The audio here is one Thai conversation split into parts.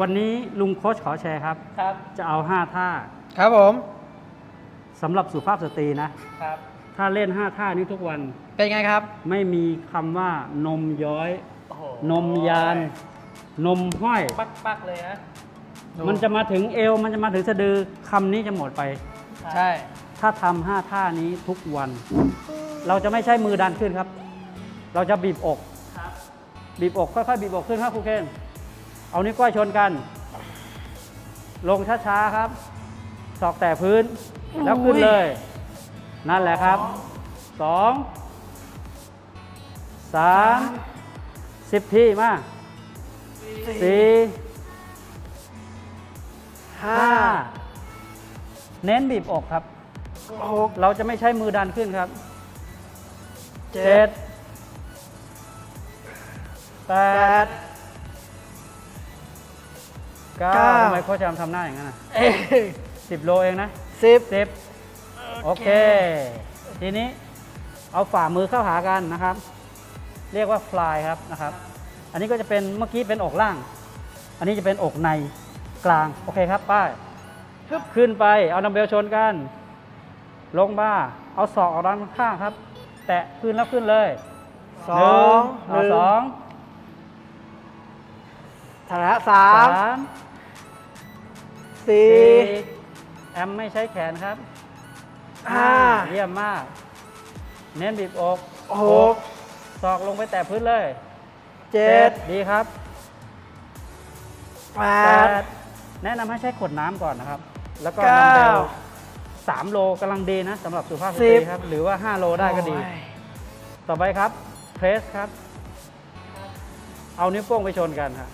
วันนี้ลุงโค้ชขอแชร์ครับ ครับ จะเอา 5 ท่าครับผมสำหรับสุภาพสตรีนะ ครับ ถ้าเล่น 5 ท่านี้ทุกวัน เป็นไงครับ ไม่มีคำว่านมย้อย โอ้โหนมยาน นมห้อย ปักปักๆเลยนะมันจะมาถึงเอว มันจะมาถึงสะดือคำนี้จะหมดไปใช่ ถ้าทำห้าท่านี้ทุกวัน เราจะไม่ใช้มือดันขึ้นครับ เราจะบีบอก ครับ บีบอกค่อยๆบีบอกขึ้นครับครูเคน เอานิ้วก้อยชนกัน ลงช้าๆครับศอกแต่พื้น แล้วขึ้นเลย นั่นแหละครับสองสามสิบทีมาสี่ห้าเน้นบีบอกครับหกเราจะไม่ใช้มือดันขึ้นครับเจ็เจ็ดดแปแปดด เก้าเก้า ทำไมโค้ชจำทำหน้าอย่างนั้นนะเอ้ยสิบโลเองนะสิบ สิบโอเค ทีนี้เอาฝ่ามือเข้าหากันนะครับ เรียกว่าฟลายครับนะครับ อันนี้ก็จะเป็นเมื่อกี้เป็นอกล่าง อันนี้จะเป็นอกในกลาง โอเคครับป้ายขึ้นไปเอาดัมเบลชนกัน ลงมาเอาศอกออกด้านข้างครับ แตะขึ้นแล้วขึ้นเลยสองหหนึ่นึ่งงเอาสอง ฐานะสามสามสี่ สี่แอมไม่ใช้แขนครับห้าเยี่ยมมาก เน้นบีบอกหกศอกลงไปแตะพื้นเลยเจ็ดดีครับแปแปดดแนะนำให้ใช้ขวดน้ำก่อนนะครับ แล้วก็เก้าดัมเบลสามโลกำลังดีนะสำหรับสุภาพสตสิรีบครับ หรือว่า5โลได้ก็ดีโอ้ยต่อไปครับเพรสครับ เอานิ้วโป้งไปชนกันครับ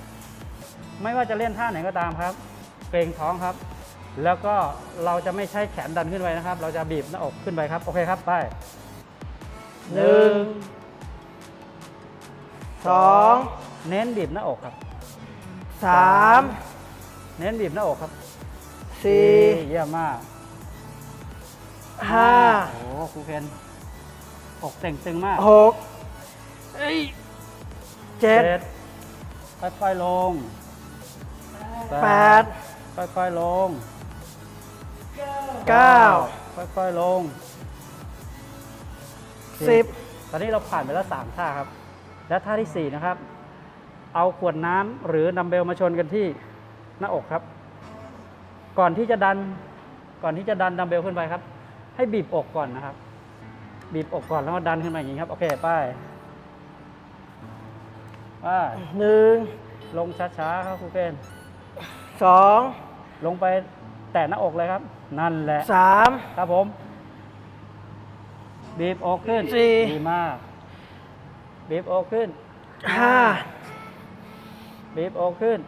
ไม่ว่าจะเล่นท่าไหนก็ตามครับเกรงท้องครับ แล้วก็เราจะไม่ใช้แขนดันขึ้นไปนะครับ เราจะบีบหน้าอกขึ้นไปครับ โอเคครับ ไปหนึ่งสองเน้นบีบหน้าอกครับสามเน้นบีบหน้าอกครับสี่เยี่ยมมากห้าโอ้โหครูเคนอกเต่งตึงมากหกเอ้ยเจ็ดค่อยๆลงแปด ค่อยๆลงเก้าค่อยๆลงสิบตอนนี้เราผ่านไปแล้วสามท่าครับ และท่าที่สี่นะครับ เอาขวดน้ำหรือดัมเบลมาชนกันที่หน้าอกครับ ก่อนที่จะดัน ก่อนที่จะดันดัมเบลขึ้นไปครับ ให้บีบอกก่อนนะครับ บีบอกก่อนแล้วก็ดันขึ้นมาอย่างนี้ครับ โอเคไป้ายป้ายหนึ่งลงช้าๆครับครูเกนสอง ลงไปแตะหน้าอกเลยครับ นั่นแหละ สาม ครับผม บีบอกขึ้น สี่ ดีมาก บีบอกขึ้น ห้าบีบอกขึ้น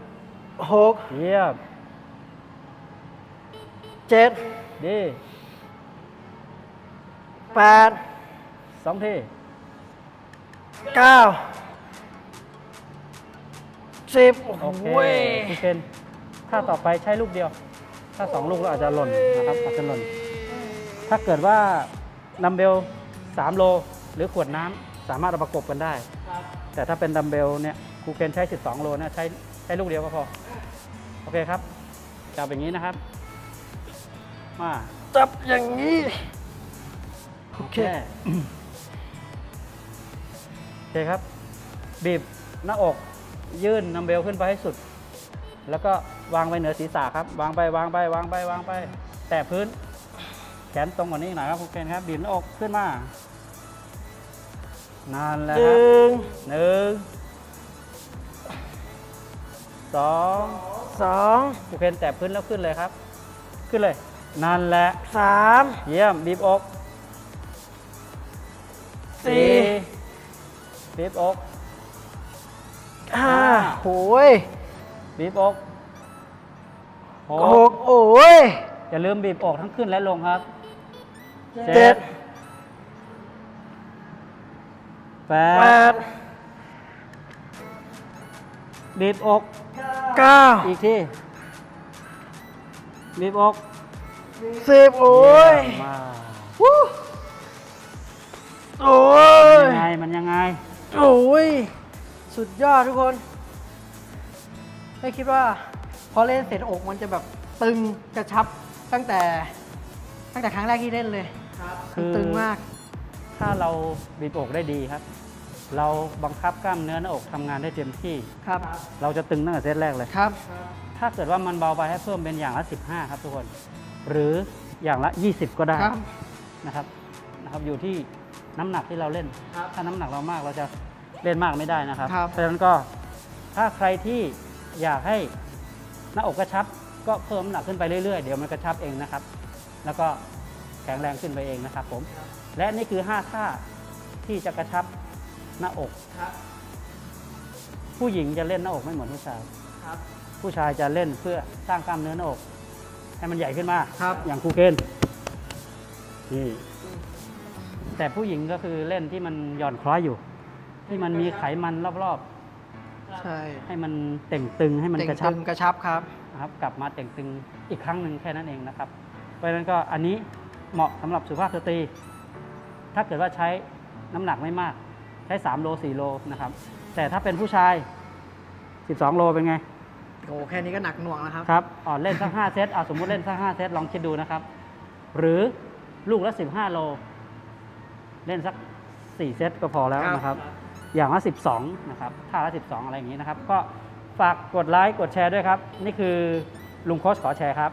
หกเยี่ยม เจ็ดดีแปดสองทีเก้าสิบโอ้โอเคโหครูเกน ถ้าต่อไปใช้ลูกเดียว ถ้าสองลูกเราอาจจะหล่นนะครับอาจจะหล่น ถ้าเกิดว่าดัมเบล 3 โล หรือขวดน้ำสามารถเอาประกบกันได้ครับแต่ถ้าเป็นดัมเบลเนี่ยครูเคนใช้ 12 โลเนี่ยใช้ใช้ลูกเดียวก็พอ โอเคครับ จับอย่างนี้นะครับ มาจับอย่างนี้ โอเคแค่โอเคครับ บีบหน้าอกยื่นดัมเบลขึ้นไปให้สุด แล้วก็วางไปเหนือศีรษะครับ วางไปวางไปวางไปวางไป แตะพื้น แขนตรงกว่านี้หน่อยครับครูเคนครับบีบหน้าอกขึ้นมานานแล้วหครับนึ่งหนึ่งสองสองครูเคนแตะพื้นแล้วขึ้นเลยครับ ขึ้นเลยนั่นแหละสามเยี่ยมบีบอกสี่บีบอกห้าโอ้ย บีบอกหหกกโอ้ยอย่าลืมบีบอกทั้งขึ้นและลงครับเจ็ดแปแปดดบีบอกเก้าอีกทีบีบอกสิบโอ้ยเมมากวู้โอ้ยยังไงมันยังไง โอ้ยสุดยอดทุกคน เฮ้ยไม่คิดว่าพอเล่นเสร็จอกมันจะแบบตึงกระชับตั้งแต่ตั้งแต่ครั้งแรกที่เล่นเลยคือตึงมาก ถ้าเราบีบอกได้ดีครับ เราบังคับกล้ามเนื้อหน้าอกทำงานได้เต็มที่ครับ เราจะตึงตั้งแต่เซตแรกเลยครับ ถ้าเกิดว่ามันเบาไปให้เพิ่มเป็นอย่างละ 15 ครับทุกคน หรืออย่างละ 20 ก็ได้ครับนะครับนะครับอยู่ที่น้ำหนักที่เราเล่นครับถ้าน้ำหนักเรามากเราจะเล่นมากไม่ได้นะครับครับเพราะฉะนั้นก็ถ้าใครที่ อยากให้หน้าอกกระชับก็เพิ่มน้ำหนักขึ้นไปเรื่อยๆ เดี๋ยวมันกระชับเองนะครับ แล้วก็แข็งแรงขึ้นไปเองนะครับผม และนี่คือ 5 ท่าที่จะกระชับหน้าอก ครับ ผู้หญิงจะเล่นหน้าอกไม่เหมือนผู้ชาย ครับ ผู้ชายจะเล่นเพื่อสร้างกล้ามเนื้อหน้าอก ให้มันใหญ่ขึ้นมาครับ อย่างครูเกณฑ์นี่แต่ผู้หญิงก็คือเล่นที่มันหย่อนคล้อยอยู่ ที่มันมีไขมันรอบ ใช่ๆให้มันเต่งตึงให้มันเต่งกระชัตึบงกระชับครับนะครับ กลับมาเต่งตึงอีกครั้งหนึ่งแค่นั้นเองนะครับ เพราะฉะนั้นก็อันนี้เหมาะสำหรับสุภาพสตรี ถ้าเกิดว่าใช้น้ำหนักไม่มาก ใช้ 3 โล 4 โลนะครับ แต่ถ้าเป็นผู้ชาย 12 โลเป็นไงโอ้แค่นี้ก็หนักหน่วงแล้วครับครับอ่อนเล่นสัก5เซตเอาสมมุติเล่นสัก5เซตลองคิดดูนะครับ หรือลูกละ 15 โล เล่นสัก 4 เซตก็พอแล้วครับนะครับ อย่างละ 12 นะครับท่าละ 12 อะไรอย่างนี้นะครับ ก็ฝากกดไลค์กดแชร์ด้วยครับ นี่คือลุงโค้ชขอแชร์ครับ